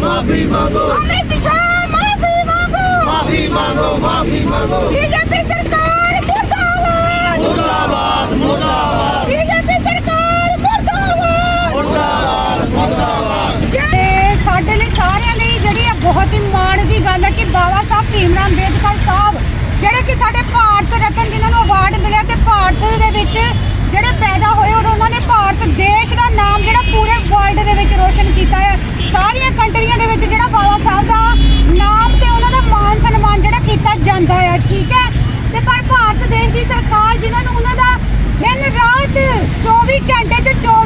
माफी मांगो अमित शाह माफी मांगो माफी मांगो माफी मांगो बीजेपी सरकार मुर्दाबाद मुर्दाबाद मुर्दाबाद बीजेपी सरकार मुर्दाबाद मुर्दाबाद मुर्दाबाद ਤੇ ਸਾਡੇ ਲਈ ਸਾਰਿਆਂ ਲਈ ਜਿਹੜੀ ਇਹ ਬਹੁਤ ਹੀ ਮਾਣ ਦੀ ਗੱਲ ਹੈ ਕਿ ਬਾਬਾ ਸਾਹਿਬ ਭੀਮ ਰਾਮ ਅੰਬੇਦਕਰ ਸਾਹਿਬ ਜਿਹੜੇ ਕਿ ਸਾਡੇ ਭਾਰਤ ਰਤਨ ਜਿਨ੍ਹਾਂ ਨੂੰ ਅਵਾਰਡ ਮਿਲਿਆ ਤੇ ਭਾਰਤ ਦੇ ਵਿੱਚ ਜਿਹੜੇ ਪੈਦਾ ਹੋਏ ਔਰ ਉਹਨਾਂ ਨੇ ਭਾਰਤ 24 ਘੰਟੇ ਚ 24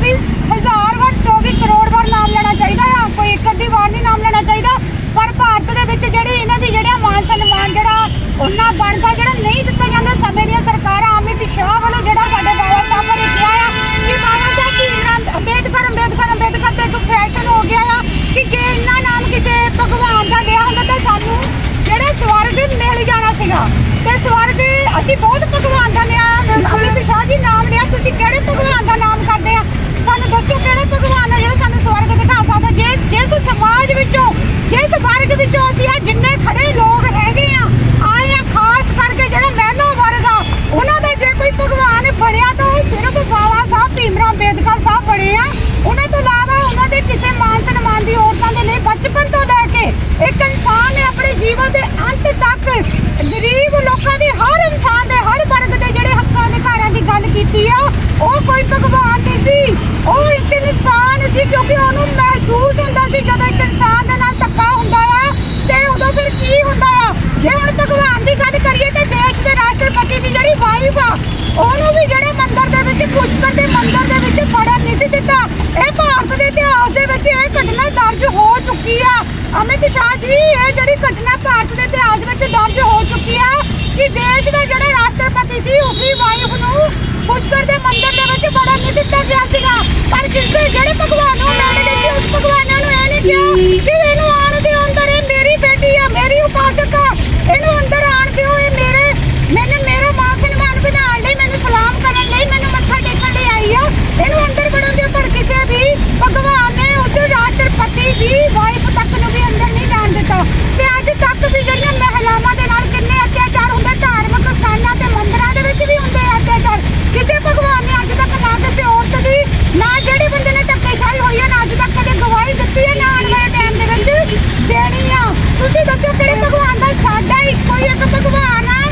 ਤੁਸੀਂ ਦੱਸੋ ਕਿਹੜੇ ਭਗਵਾਨ ਦਾ ਸਾਡਾ ਇੱਕੋ ਹੀ ਇੱਕ ਭਗਵਾਨ ਆ?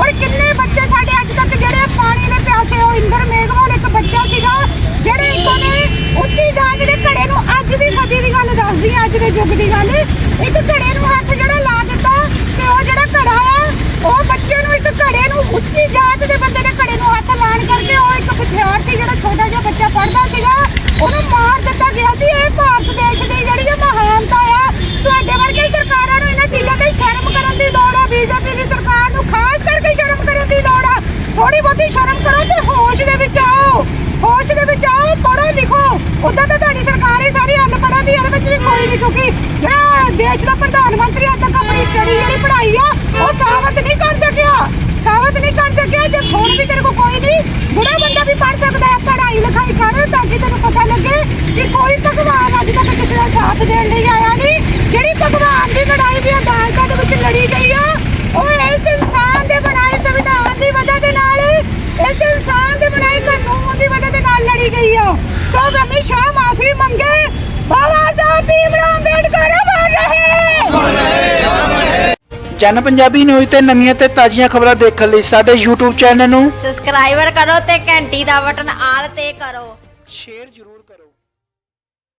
ਔਰ ਕਿੰਨੇ ਬੱਚੇ ਸਾਡੇ ਅੱਜ ਤੱਕ ਜਿਹੜੇ ਪਾਣੀ ਦੇ ਪਿਆਸੇ, ਉਹ ਇੰਦਰ ਮੇਗਵਾਲ ਇੱਕ ਬੱਚਾ ਸੀਗਾ, ਜਿਹੜੇ ਇੱਕੋ ਨੇ ਉੱਚੀ ਜਾਤ ਦੇ ਘੜੇ ਨੂੰ ਅੱਜ ਦੀ ਸਦੀ ਦੀ ਗੱਲ ਦੱਸਦੀ ਅੱਜ ਦੇ ਯੁੱਗ ਦੀ ਗੱਲ। ਇੱਕ ਘੜੇ ਨੂੰ ਹੱਥ ਜਿਹੜਾ ਲਾ ਦਿੱਤਾ ਤੇ ਉਹ ਜਿਹੜਾ ਘੜਾ ਆ, ਉਹ ਬੱਚੇ ਨੂੰ ਇੱਕ ਘੜੇ ਨੂੰ ਉੱਚੀ ਜਾਤ ਦੇ ਬੰਦੇ ਦੇ ਘੜੇ ਨੂੰ ਹੱਥ ਲਾਣ ਕਰਕੇ ਉਹ ਇੱਕ ਵਿਦਿਆਰਥੀ ਜਿਹੜਾ ਛੋਟਾ ਜਿਹਾ ਬੱਚਾ ਪੜਦਾ ਸੀਗਾ, ਉਹਨੂੰ ਮਾਰ ਦਿੱਤਾ ਗਿਆ ਸੀ, ਇਹ ਭਾਰ ਥੋੜੀ ਬਹੁਤੀ ਸ਼ਰਮ ਕਰੋ ਤੇ ਹੋਸ਼ ਦੇ ਵਿੱਚ ਆਓ। ਹੋਸ਼ ਦੇ ਵਿੱਚ ਆਓ ਪੜੋ ਲਿਖੋ। ਉਦਾਂ ਤਾਂ ਤੁਹਾਡੀ ਸਰਕਾਰ ਹੀ ਸਾਰੀ ਅਨਪੜ੍ਹਾਂ ਦੀ ਇਹਦੇ ਵਿੱਚ ਵੀ ਕੋਈ ਨਹੀਂ ਕਿਉਂਕਿ ਮੈਂ ਦੇਸ਼ ਦਾ ਪ੍ਰਧਾਨ ਮੰਤਰੀ ਅੱਜ ਤੱਕ ਆਪਣੀ ਸਟੱਡੀ ਜਿਹੜੀ ਪੜ੍ਹਾਈ ਆ, ਉਹ ਸਾਬਤ ਨਹੀਂ ਕਰ ਸਕਿਆ। ਸਾਬਤ ਨਹੀਂ ਕਰ ਸਕਿਆ, ਜੇ ਫੋਨ ਵੀ ਤੇਰੇ ਕੋਈ ਨਹੀਂ ਚੈਨਲ ਪੰਜਾਬੀ ਨਿਊਜ਼ ਤੇ ਨਵੀਆਂ ਤੇ ਤਾਜ਼ੀਆਂ ਖਬਰਾਂ ਦੇਖਣ ਲਈ ਸਾਡੇ YouTube ਚੈਨਲ ਨੂੰ ਸਬਸਕ੍ਰਾਈਬਰ ਕਰੋ ਤੇ ਘੰਟੀ ਦਾ ਬਟਨ ਆਲ ਤੇ ਕਰੋ। ਸ਼ੇਅਰ ਜ਼ਰੂਰ